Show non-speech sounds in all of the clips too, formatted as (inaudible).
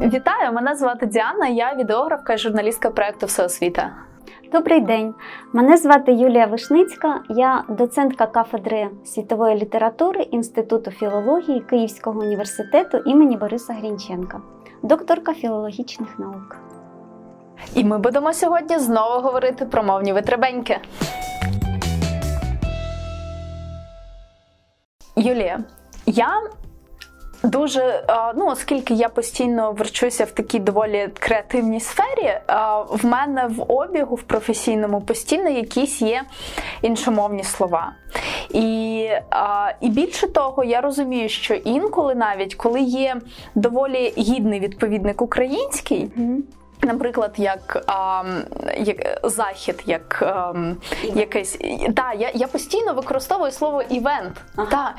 Вітаю! Мене звати Діана. Я відеографка і журналістка проекту Всеосвіта. Добрий день. Мене звати Юлія Вишницька. Я доцентка кафедри світової літератури Інституту філології Київського університету імені Бориса Грінченка, докторка філологічних наук. І ми будемо сьогодні знову говорити про мовні витребеньки. Юлія, я дуже, е, ну оскільки я постійно верчуся в такій доволі креативній сфері, е, в мене в обігу в професійному постійно якісь є іншомовні слова. І, е, і більше того, я розумію, що інколи навіть коли є доволі гідний відповідник український. Наприклад, як, а, як захід, як а, якийсь та я, я постійно використовую слово івент. Ага. Та.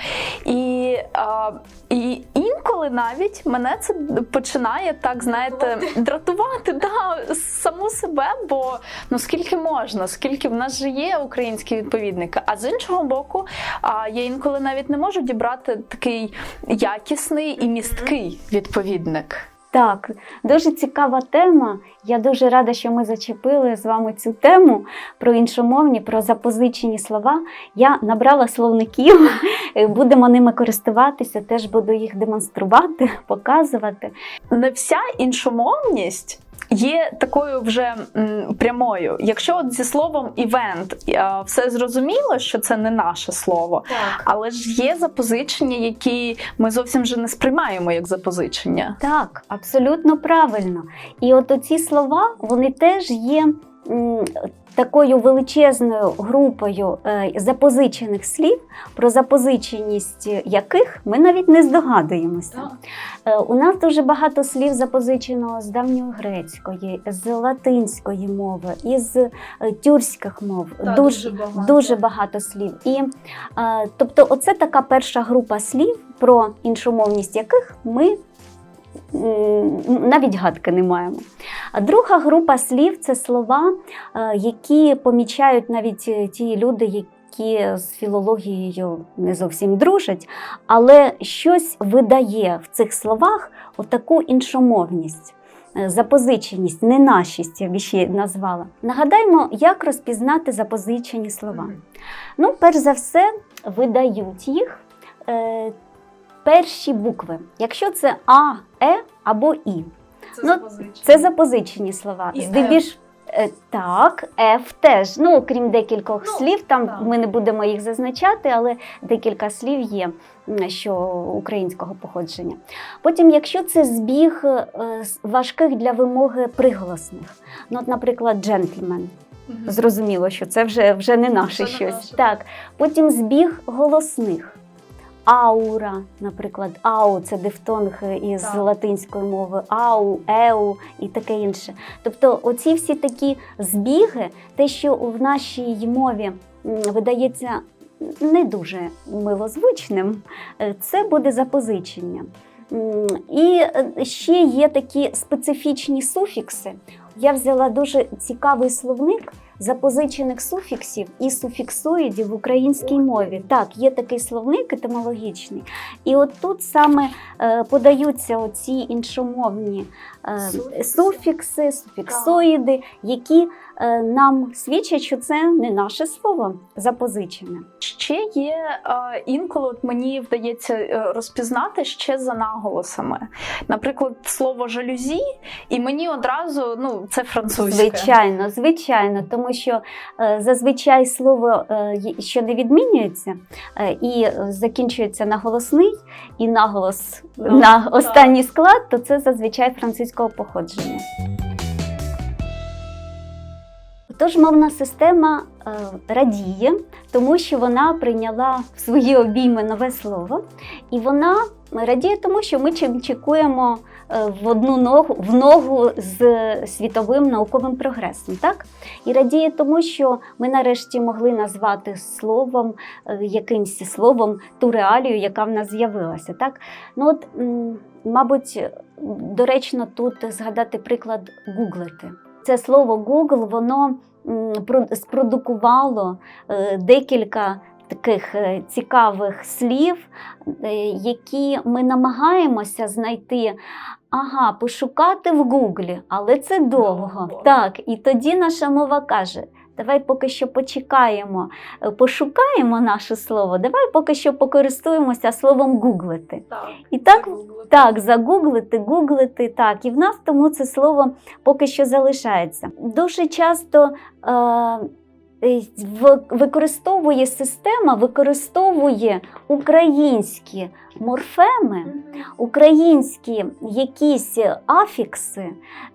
І, а, і інколи навіть мене це починає так, знаєте, дратувати да, саму себе, бо ну скільки можна, скільки в нас же є українські відповідники. А з іншого боку, а, я інколи навіть не можу дібрати такий якісний і місткий відповідник. Так, дуже цікава тема. Я дуже рада, що ми зачепили з вами цю тему про іншомовні, про запозичені слова. Я набрала словників, (laughs) будемо ними користуватися, теж буду їх демонструвати, (laughs) показувати. не вся іншомовність є такою вже м, прямою. Якщо от зі словом івент все зрозуміло, що це не наше слово, Так. але ж є запозичення, які ми зовсім вже не сприймаємо як запозичення. Так, абсолютно правильно. І от оці слова, вони теж є м, такою величезною групою е, запозичених слів, про запозиченість яких ми навіть не здогадуємося. Е, У нас дуже багато слів запозичено з давньогрецької, з латинської мови, із е, тюркських мов. дуже, дуже багато слів. І тобто, оце така перша група слів, про іншомовність яких ми навіть гадки не маємо. А друга група слів це слова, е, які помічають навіть е, ті люди, які з філологією не зовсім дружать, але щось видає в цих словах отаку іншомовність. е, Запозиченість, ненашість, я б ще назвала. Нагадаймо, як розпізнати запозичені слова. Ну, перш за все, видають їх е, перші букви. Якщо це А, Е або І. Ну, Це запозичені слова. І Здебільш е, так, Ф теж. Ну, окрім декількох Ну, слів, там так. ми не будемо їх зазначати, але декілька слів є, що українського походження. Потім, якщо це збіг е, важких для вимоги приголосних, ну, от, наприклад, джентльмен. Зрозуміло, що це вже, вже не наше Це не щось. наше. Так. Потім збіг голосних. Аура, наприклад, ау це дифтонг із Так. латинської мови, ау, еу і таке інше. Тобто, оці всі такі збіги, те, що в нашій мові видається не дуже милозвучним, е, це буде запозичення. І е, ще є такі специфічні суфікси. Я взяла дуже цікавий словник запозичених суфіксів і суфіксоїдів в українській мові. Так, є такий словник етимологічний. І от тут саме е, подаються оці іншомовні е, Суфікси. суфіксоїди, які е, нам свідчать, що це не наше слово запозичене. Ще є інколи от мені вдається розпізнати ще за наголосами. Наприклад, слово жалюзі, і мені одразу ну це французьке. Звичайно, звичайно, тому що е, зазвичай слово, е, що не відмінюється, е, і закінчується на голосний, і наголос Ну, на останній склад, то це зазвичай французького походження. Тож мовна система радіє, тому що вона прийняла в свої обійми нове слово, і вона радіє тому, що ми чимчикуємо е, в одну ногу в ногу з світовим науковим прогресом. Так? І радіє тому, що ми нарешті могли назвати словом, е, якимсь словом ту реалію, яка в нас з'явилася. Так? Ну, от, мабуть, доречно тут згадати приклад гуглити. Це слово Google, воно спродукувало е, декілька таких е, цікавих слів, е, які ми намагаємося знайти. Ага, пошукати в Гуглі, але це довго. Довго. Так, і тоді наша мова каже: давай поки що почекаємо, е, пошукаємо наше слово, давай поки що покористуємося словом гуглити. Так. І так, так, загуглити, гуглити, так. І в нас тому це слово поки що залишається. Дуже часто е, використовує система, використовує українські морфеми, українські якісь афікси,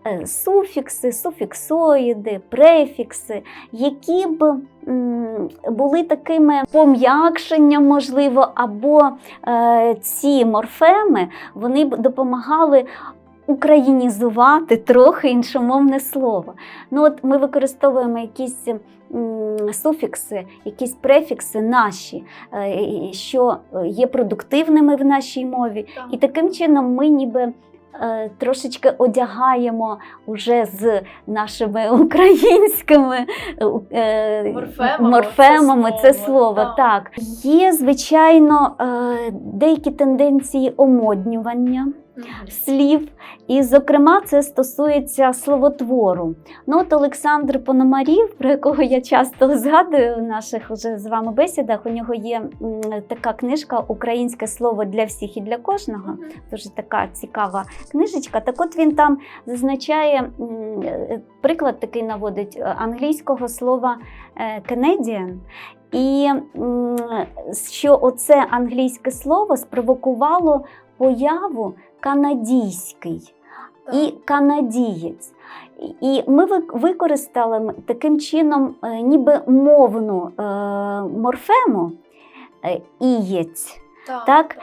е, суфікси, суфіксоїди, префікси, які б були такими пом'якшенням, можливо, або е, ці морфеми вони б допомагали. Українізувати трохи іншомовне слово. Ну от Ми використовуємо якісь суфікси, якісь префікси наші, е, що є продуктивними в нашій мові. І таким чином ми ніби е, трошечки одягаємо уже з нашими (laughs) українськими е, Морфемами морфемами це це слово, слово. так. Так. Є, звичайно, деякі тенденції омоднювання слів. І, зокрема, це стосується словотвору. Ну, от Олександр Пономарів, про якого я часто згадую в наших вже з вами бесідах, у нього є така книжка Українське слово для всіх і для кожного. Дуже така цікава книжечка. Так от він там зазначає приклад такий наводить е, англійського слова е, Canadian. І що оце англійське слово спровокувало появу канадійський і канадієць. І ми використали таким чином е, ніби мовну е, морфему е, ієць, так, так,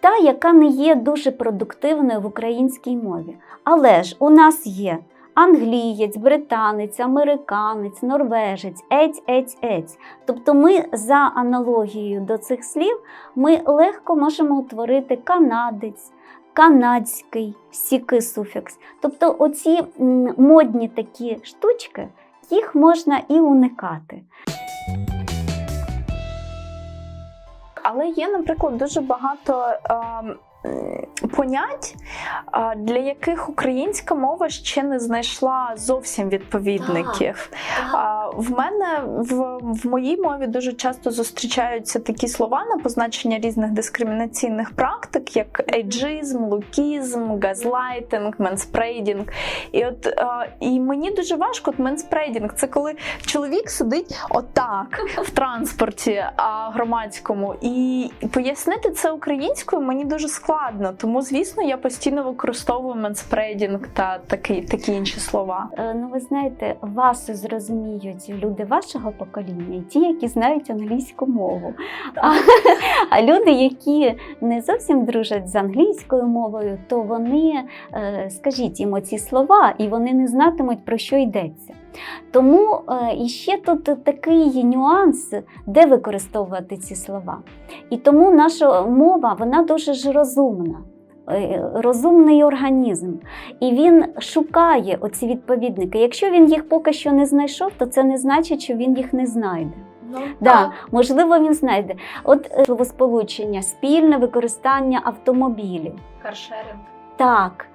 та, яка не є дуже продуктивною в українській мові. Але ж у нас є англієць, британець, американець, норвежець, ець, ець, ець. Тобто ми за аналогією до цих слів ми легко можемо утворити канадець, канадський, сіки суфікс. Тобто оці модні такі штучки, їх можна і уникати. Але є, наприклад, дуже багато м, понять, для яких українська мова ще не знайшла зовсім відповідників. А, В мене в, в моїй мові дуже часто зустрічаються такі слова на позначення різних дискримінаційних практик, як ейджизм, лукізм, газлайтинг, менспрейдінг. І от і мені дуже важко от менспрейдінг. Це коли чоловік сидить отак в транспорті громадському, і пояснити це українською мені дуже складно. Тому, звісно, я постійно використовую менспрейдінг та такі, такі інші слова. Е, Ну, ви знаєте, вас зрозуміють люди вашого покоління і ті, які знають англійську мову. А, (laughs) а люди, які не зовсім дружать з англійською мовою, то вони, е, скажіть їм оці слова, і вони не знатимуть, про що йдеться. Тому е, і ще тут такий нюанс, де використовувати ці слова. І тому наша мова вона дуже ж розумна. е, Розумний організм, і він шукає оці відповідники. Якщо він їх поки що не знайшов, то це не значить, що він їх не знайде. Ну, Да, можливо, він знайде. От е, словосполучення, спільне використання автомобілів. Каршеринг. Так.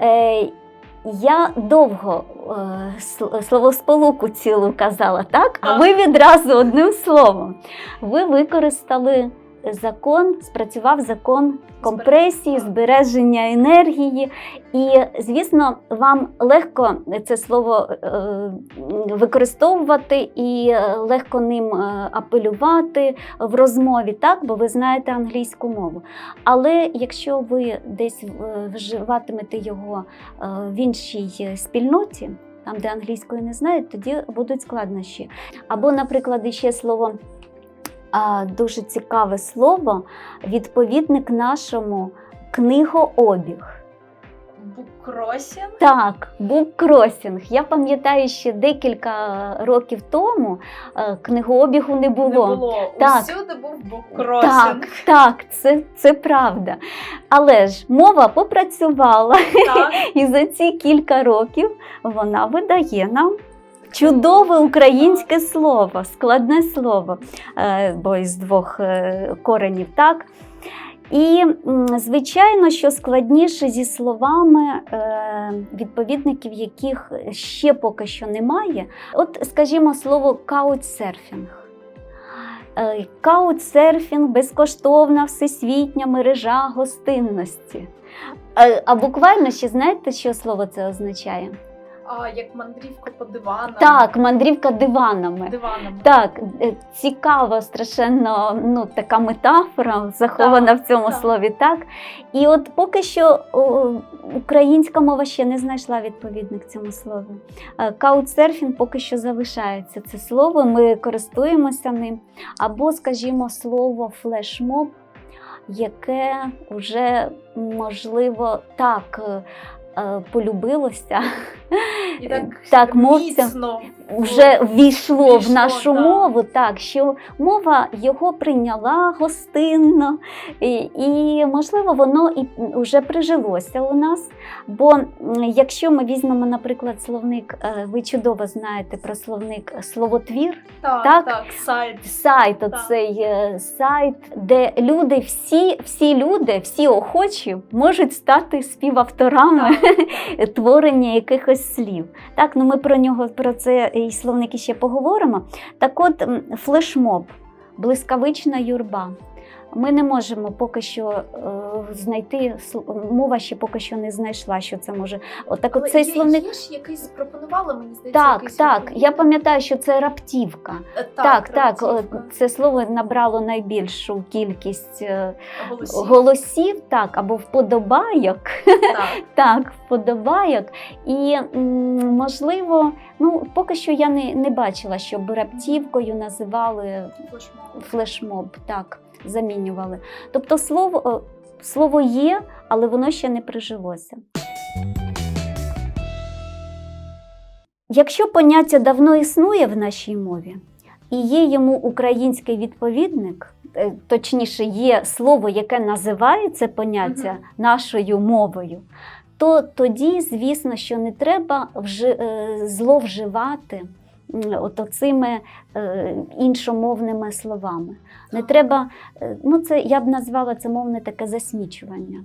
Е, я довго е, сл- словосполуку цілу казала, так? А ви відразу одним словом. Ви використали закон, спрацював закон компресії, збереження енергії. І, звісно, вам легко це слово е, використовувати і е, легко ним е, апелювати в розмові, так? бо ви знаєте англійську мову. Але якщо ви десь вживатимете його в іншій спільноті, там, де англійської не знають, тоді будуть складнощі. Або, наприклад, ще слово. Дуже цікаве слово, відповідник нашому книгообіг. Буккросінг. Так, буккросінг. Я пам'ятаю, ще декілька років тому е, книгообігу не було. Не було. Так. Усюди був Так, так, це, це правда. Але ж мова попрацювала, Так. (laughs) і за ці кілька років вона видає нам Чудове українське слово, складне слово, е, бо із двох е, коренів, так? І, звичайно, що складніше зі словами, е, відповідників яких ще поки що немає. От, скажімо, слово каутсерфінг. Каутсерфінг безкоштовна всесвітня мережа гостинності. А буквально ще знаєте, що слово це означає? А, як мандрівка по диванам. Так, мандрівка диванами. Диванам. Так, е, цікава, страшенно ну, така метафора захована Так, в цьому так. слові. Так. І от поки що о, українська мова ще не знайшла відповідник цьому слову. Е, Каутсерфінг поки що залишається це слово, ми користуємося ним. Або, скажімо, слово флешмоб, яке вже можливо так. Е, Полюбилося, І так, Так, мовця міцно. Вже ввійшло в нашу так. мову, так що мова його прийняла гостинно, і, і можливо, воно і вже прижилося у нас. Бо якщо ми візьмемо, наприклад, словник, е, ви чудово знаєте про словник словотвір, Так, Так. так, сайт. сайт, оцей е, сайт, де люди, всі, всі люди, всі охочі можуть стати співавторами Так. (laughs) творення якихось слів. Так, ну ми про нього про це і словники ще поговоримо. Так от флешмоб, блискавична юрба. Ми не можемо поки що е, знайти мова ще поки що не знайшла, що це може. Отак, от цей словник. є ж якийсь пропонувала, мені здається, Так, якийсь так. відповідь. Я пам'ятаю, що це раптівка. Е, Так, так, Равцівка. о, це слово набрало найбільшу кількість е, Голосів. голосів, так, або вподобайок. Так. (laughs) Так, вподобайок. І можливо, ну поки що я не, не бачила, щоб раптівкою називали флешмоб. флешмоб, так, замінювали. Тобто слово, е, слово є, але воно ще не прижилося. Якщо поняття давно існує в нашій мові і є йому український відповідник, е, точніше, є слово, яке називає це поняття нашою мовою, то тоді, звісно, що не треба вжи, е, зловживати от оцими е, іншомовними словами. Не треба, е, ну це я б назвала це мовне таке засмічування.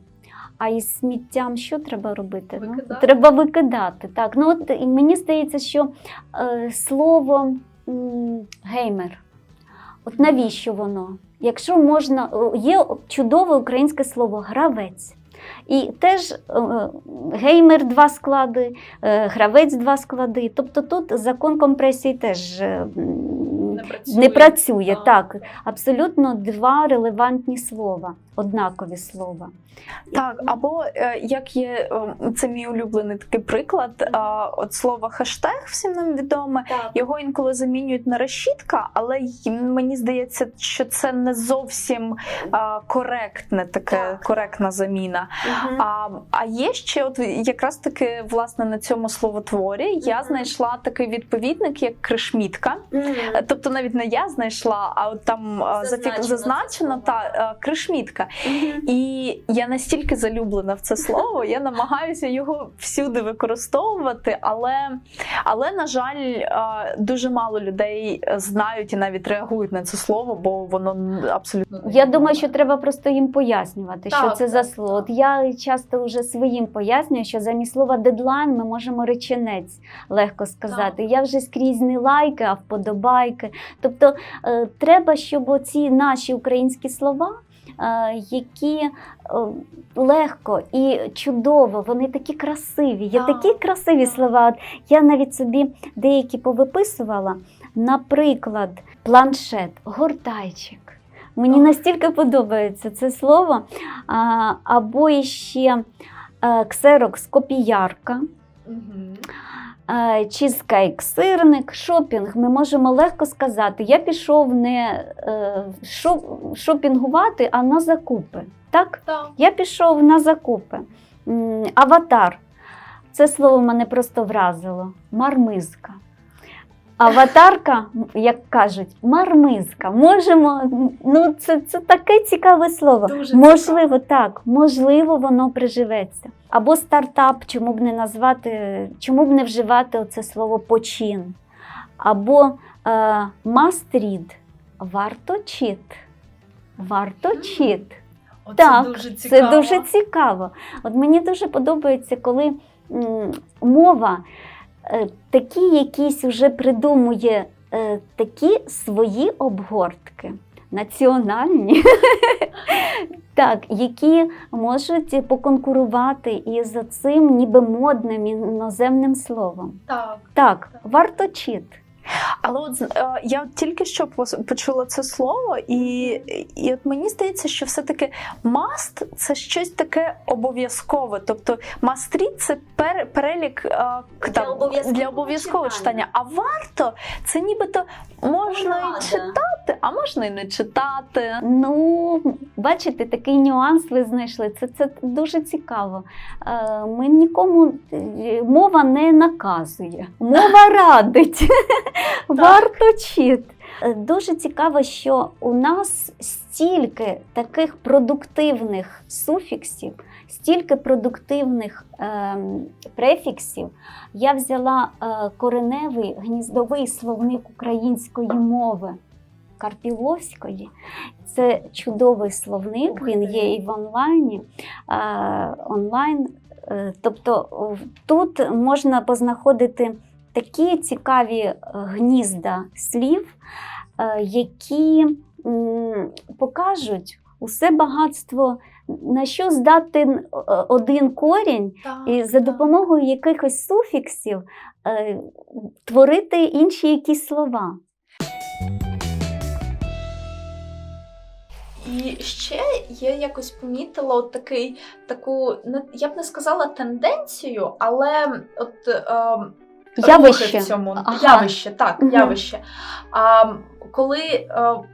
А із сміттям що треба робити? Ну, треба викидати. Так. Ну, от, і мені здається, що е, слово м, геймер, от навіщо воно? Якщо можна, є чудове українське слово гравець. І теж е, геймер два склади, е, гравець два склади. Тобто тут закон компресії теж е, Не працює. не працює. Так. Так, абсолютно два релевантні слова, однакові слова. Так, або е, як є е, це мій улюблений такий приклад. е, От слово хештег всім нам відоме. Так. Його інколи замінюють на решітка, але мені здається, що це не зовсім коректне таке Так. коректна заміна. А, а є ще, от якраз таки власне на цьому словотворі я знайшла такий відповідник, як кришмітка. Е, Тобто навіть не я знайшла, а от там Зазначено зазначено та кришмітка. Мгм. І я настільки залюблена в це слово, я намагаюся його всюди використовувати, але, але на жаль, дуже мало людей знають і навіть реагують на це слово, бо воно абсолютно Я думаю, що треба просто їм пояснювати, що Так, це за так, слово. От я часто вже своїм пояснюю, що замість слова дедлайн ми можемо реченець легко сказати. Я вже скрізь не лайки, а вподобайки. Тобто е, треба, щоб оці наші українські слова. Е, Які е, легко і чудово, вони такі красиві. Є такі красиві слова. Я навіть собі деякі повиписувала. Наприклад, планшет, гортайчик. Мені настільки подобається це слово. Або іще е, ксерокс копіярка, Мгм. Е, чізкейк, сирник, шопінг. Ми можемо легко сказати, я пішов не е, шоп- шопінгувати, а на закупи. Так? Так. Я пішов на закупи. Аватар. Це слово мене просто вразило. Мармизка. Аватарка, як кажуть, мармизка. Можемо, ну це, це таке цікаве слово. Дуже можливо, так, можливо, воно приживеться. Або стартап, чому б не назвати, чому б не вживати оце слово почин. Або е, read варто чит. Варто чит. Оце Так, дуже цікаво. Це дуже цікаво. От мені дуже подобається, коли м, мова такі якісь вже придумує е, такі свої обгортки. Національні, (laughs) так, які можуть поконкурувати із цим ніби модним іноземним словом. Так. Так, варто чит. Але от е, я тільки що почула це слово, і, і от мені здається, що все-таки must – це щось таке обов'язкове. Тобто must read – це пер, перелік е, к- Для обов'язкового для обов'язкового читання. читання. А варто це нібито можна Порада. і читати, а можна і не читати. Ну, бачите, такий нюанс ви знайшли. Це, це дуже цікаво. Е, Ми нікому е, мова не наказує, мова (laughs) радить. Варто чит. Е, Дуже цікаво, що у нас стільки таких продуктивних суфіксів, стільки продуктивних ем, префіксів. Я взяла е, кореневий гніздовий словник української мови. Карпіловської. Це чудовий словник, він є і в онлайні. е, онлайн. Е, Тобто тут можна познаходити такі цікаві е, гнізда слів, е, які покажуть усе багатство, на що здатен е, один корінь, так, і за допомогою якихось суфіксів е, творити інші якісь слова. І ще я якось помітила от такий, таку, я б не сказала тенденцію, але от е, Явище. рухи в цьому Ага. явище, так, Мгм. явище. А, коли е,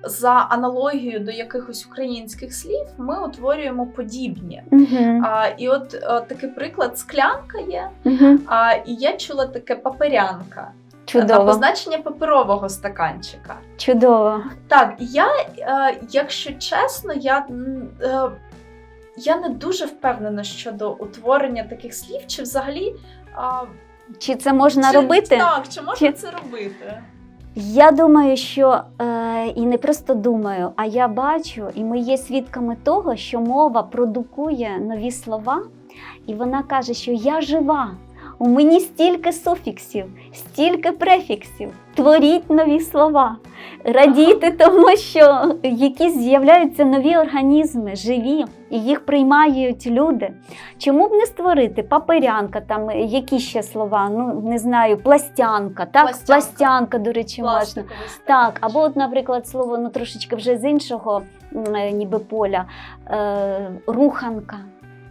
за аналогією до якихось українських слів ми утворюємо подібні. Угу. А, і от е, такий приклад склянка є, Угу. а, і я чула таке паперянка. Чудово. Позначення паперового стаканчика. Чудово. Так, я, е, якщо чесно, я, я не дуже впевнена щодо утворення таких слів, чи взагалі а, Чи це можна чи, робити? Так, чи можна Чи- це робити? Я думаю, що е, і не просто думаю, а я бачу, і ми є свідками того, що мова продукує нові слова, і вона каже, що я жива. У мені стільки суфіксів, стільки префіксів. Творіть нові слова. Радійте (laughs) тому, що якісь з'являються нові організми, живі, і їх приймають люди. Чому б не створити паперянка, там е, які ще слова? Ну не знаю, пластянка, так? Пластянка. Пластянка, до речі, можна. Так, або, от, наприклад, слово ну трошечки вже з іншого е, ніби поля. Е, руханка.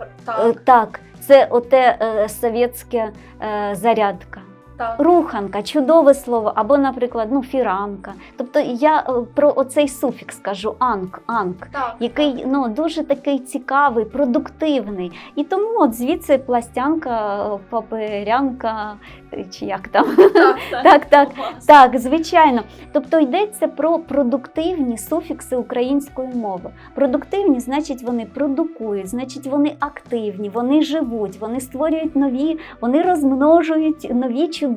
Е, так, так, це оте е, совєтське е, зарядка. Так. Руханка, чудове слово, або, наприклад, ну, фіранка. Тобто я е, про оцей суфікс кажу анк, анк. так, Який ну дуже такий цікавий, продуктивний, і тому от звідси пластянка, е, паперянка, е, чи як там так, так, (laughs) так, так, так, звичайно. Тобто йдеться про продуктивні суфікси української мови. Продуктивні, значить, вони продукують, значить, вони активні, вони живуть, вони створюють нові, вони розмножують нові чудові,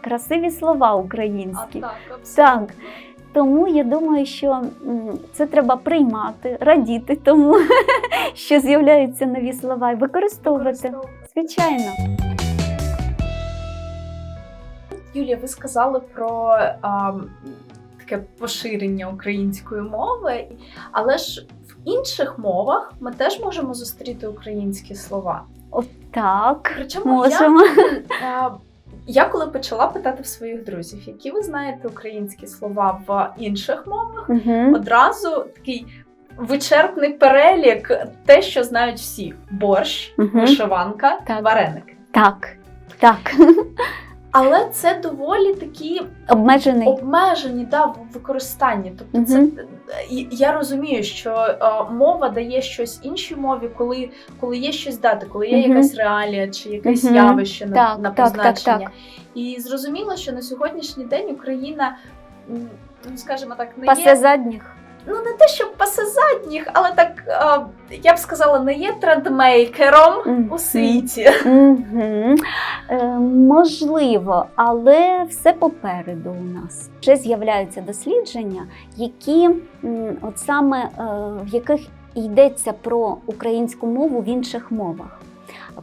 красиві слова А, українські. так, абсолютно. Так. Тому я думаю, що це треба приймати, радіти тому, (laughs) що з'являються нові слова і використовувати. Звичайно. Юлія, ви сказали про а, таке поширення української мови, але ж в інших мовах ми теж можемо зустріти українські слова. Так, Причому можемо. я, (laughs) а, я коли почала питати в своїх друзів, які ви знаєте українські слова в інших мовах, угу. одразу такий вичерпний перелік, те, що знають всі: борщ, угу. вишиванка, Так. вареники. Так, так. (laughs) Але це доволі такі Обмежений. обмежені да, в використанні. Тобто, це я розумію, що е, мова дає щось іншій мові, коли, коли є щось дати, коли є Мгм. якась реалія чи якесь Мгм. явище на, Так, на так, так, позначення. так. І зрозуміло, що на сьогоднішній день Україна. Ну, скажімо так, не Пасе є задніх. Ну не те, що пасе задніх, але так е, я б сказала, не є трендмейкером Мгм. у світі. Мгм. Е, можливо, але все попереду у нас. Вже з'являються дослідження, які от саме е, в яких йдеться про українську мову в інших мовах.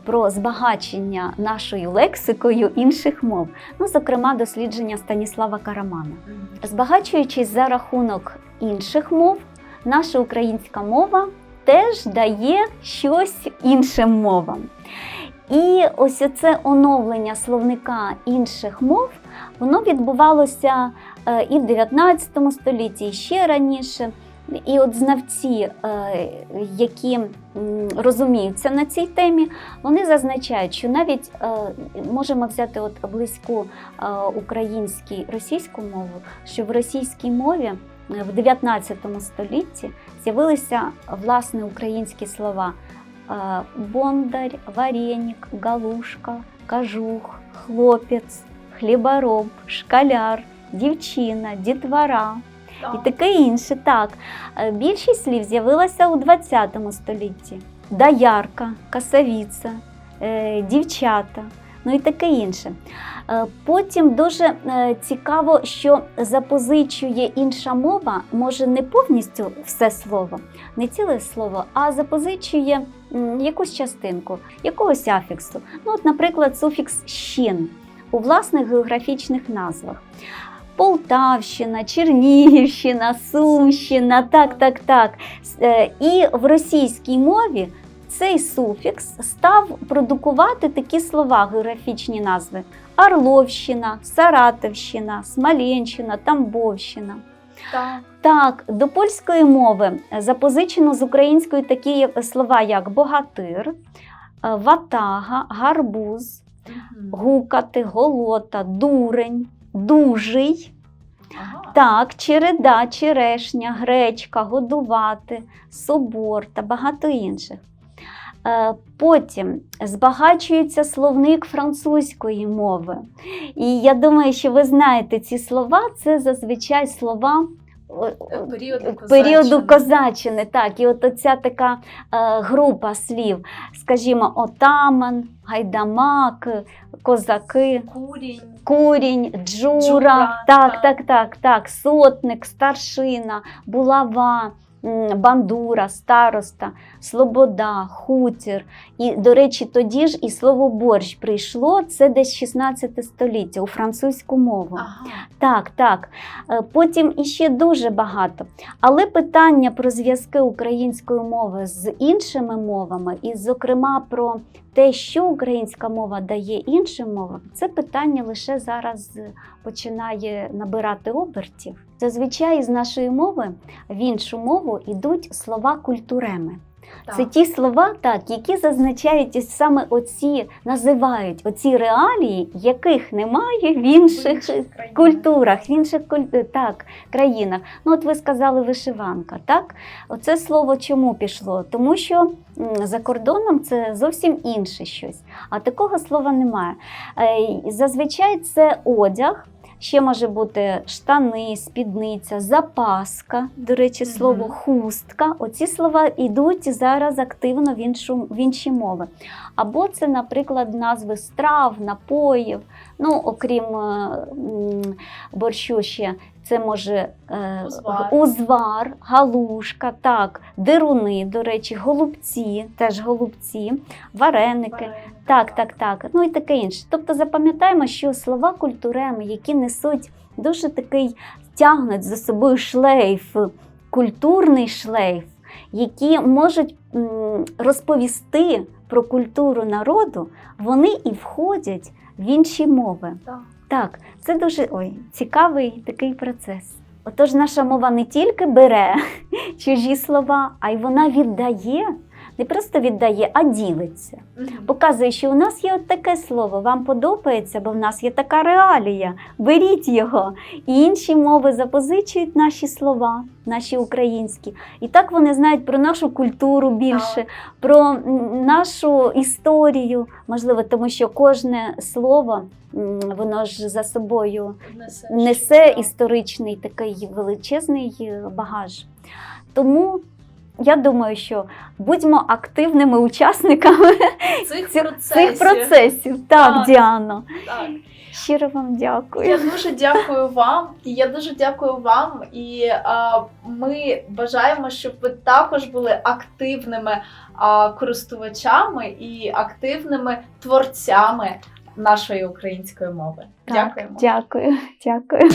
Про збагачення нашою лексикою інших мов, ну зокрема дослідження Станіслава Карамана. Збагачуючись за рахунок інших мов, наша українська мова теж дає щось іншим мовам. І ось це оновлення словника інших мов, воно відбувалося е, і в 19 столітті, і ще раніше. І от знавці, е, які розуміються на цій темі, вони зазначають, що навіть е, можемо взяти от близьку українській російську мову, що в російській мові в 19 столітті з'явилися власне українські слова. Е, бондар, варенік, галушка, кажух, хлопець, хлібороб, шкаляр, дівчина, дітвора і таке інше. Так, Е, більшість слів з'явилася у 20 столітті: доярка, касавіця, е, дівчата, ну і таке інше. Е, Потім дуже е, цікаво, що запозичує інша мова, може не повністю все слово, не ціле слово, а запозичує якусь частинку, якогось афіксу. Ну, от, наприклад, суфікс щін у власних географічних назвах. Полтавщина, Чернігівщина, Сумщина, так, так, так. Е, І в російській мові цей суфікс став продукувати такі слова, географічні назви: Орловщина, Саратовщина, Смоленщина, Тамбовщина. Так. Так, до польської мови запозичено з української такі слова, як богатир, е, ватага, гарбуз, гукати, голота, дурень, дужий. Ага. Так, череда, черешня, гречка, годувати, собор та багато інших. Е, Потім збагачується словник французької мови. І я думаю, що ви знаєте ці слова, це зазвичай слова о, о, Періоду періоду козаччини. Так, і от оця така е, група слів, скажімо, отаман, гайдамак, козаки Курінь. курінь, джура, Джура, так, так. так, так, так, сотник, старшина, булава, бандура, староста, слобода, хутір. І, до речі, тоді ж і слово борщ прийшло, це десь 16 століття у французьку мову. Ага. Так, так. Е, Потім іще дуже багато. Але питання про зв'язки української мови з іншими мовами, і, зокрема, про те, що українська мова дає іншим мовам, це питання лише зараз починає набирати обертів. Зазвичай з нашої мови в іншу мову йдуть слова культуреми. Так. Це ті слова, так, які зазначають саме оці, називають оці реалії, яких немає в В інших інших культурах, в інших куль- так, країнах. Ну, от ви сказали вишиванка, так? Оце слово чому пішло? Тому що за кордоном це зовсім інше щось, а такого слова немає. Е, Зазвичай це одяг. Ще може бути штани, спідниця, запаска, до речі, слово хустка. Оці слова йдуть зараз активно в, іншу, в інші мови. Або це, наприклад, назви страв, напоїв. Ну, окрім е, борщу ще це може е, Узвар. узвар, галушка, так, дируни, до речі, голубці, теж голубці, вареники. Так, так, так. Ну і таке інше. Тобто запам'ятаємо, що слова культуреми, які несуть дуже такий тягнуть за собою шлейф, культурний шлейф, які можуть розповісти про культуру народу, вони і входять в інші мови. Так. Так, це дуже ой, цікавий такий процес. Отож, наша мова не тільки бере (laughs) чужі слова, а й вона віддає, не просто віддає, а ділиться. Показує, що у нас є от таке слово, вам подобається, бо в нас є така реалія. Беріть його. І інші мови запозичують наші слова, наші українські. І так вони знають про нашу культуру більше, про нашу історію. Можливо, тому що кожне слово воно ж за собою Несе, історичний такий величезний багаж. Тому я думаю, що будьмо активними учасниками Цих цих, процесів. цих процесів. Так, Так. Діано. Так. Щиро вам дякую. Я дуже дякую вам, і я дуже дякую вам. І а, ми бажаємо, щоб ви також були активними а, користувачами і активними творцями нашої української мови. Так, Дякуємо. Дякую, дякую.